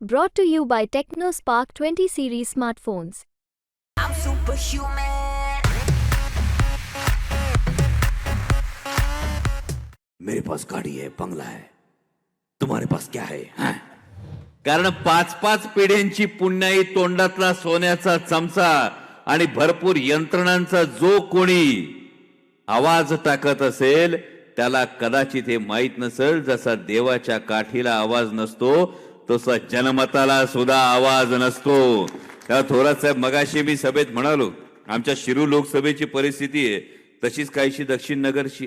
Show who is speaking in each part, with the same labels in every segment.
Speaker 1: Brought to you by TechnoSpark 20 series smartphones.
Speaker 2: I'm superhuman.
Speaker 3: मेरे पास गाड़ी है बंगला है तुम्हारे पास क्या है हाँ? कारण पाच पाच पिढ्यांची पुण्याई तोंडातला सोन्याचा चमचा आणि भरपूर यंत्रणांचा जो कोणी आवाज टाकत असेल त्याला कदाचित हे माहीत नसेल जसा देवाच्या काठीला आवाज नसतो तसा जनमताला सुद्धा आवाज नसतो. त्या थोरात साहेब मगाशी मी सभेत म्हणालो आमच्या शिरू लोकसभेची परिस्थिती आहे तशीच काहीशी दक्षिण नगरची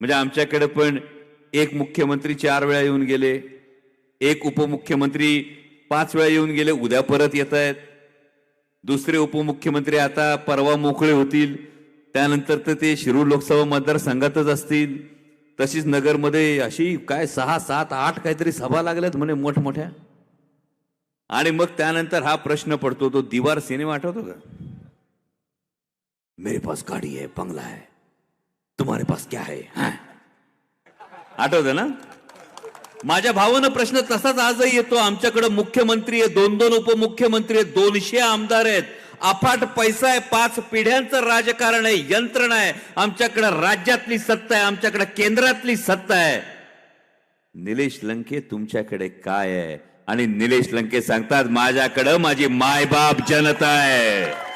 Speaker 3: म्हणजे आमच्याकडे पण एक मुख्यमंत्री चार वेळा येऊन गेले एक उपमुख्यमंत्री पाच वेळा येऊन गेले उद्या परत येत आहेत. दुसरे उपमुख्यमंत्री आता परवा मोकळे होतील त्यानंतर तर ते शिरूर लोकसभा मतदारसंघातच असतील. तशीच नगरमध्ये अशी काय सहा सात आठ काहीतरी सभा लागल्यात म्हणे मोठमोठ्या. आणि मग त्यानंतर हा प्रश्न पडतो तो दिवार सिनेमा आठवतो का? मेरे पास गाडी आहे बंगला आहे तुम्हारे पास क्या है? हाँ? आठवतं ना? माझ्या भावानं प्रश्न तसाच आजही येतो. आमच्याकडे मुख्यमंत्री आहे दोन दोन उपमुख्यमंत्री आहेत दोनशे आमदार आहेत. अफाट पैसा आहे पाच पिढ्यांचं राजकारण आहे यंत्रणा आहे. आमच्याकडं राज्यातली सत्ता आहे आमच्याकडे केंद्रातली सत्ता आहे. निलेश लंके तुमच्याकडे काय आहे? आणि निलेश लंके सांगतात माझ्याकडं माझी मायबाप जनता आहे.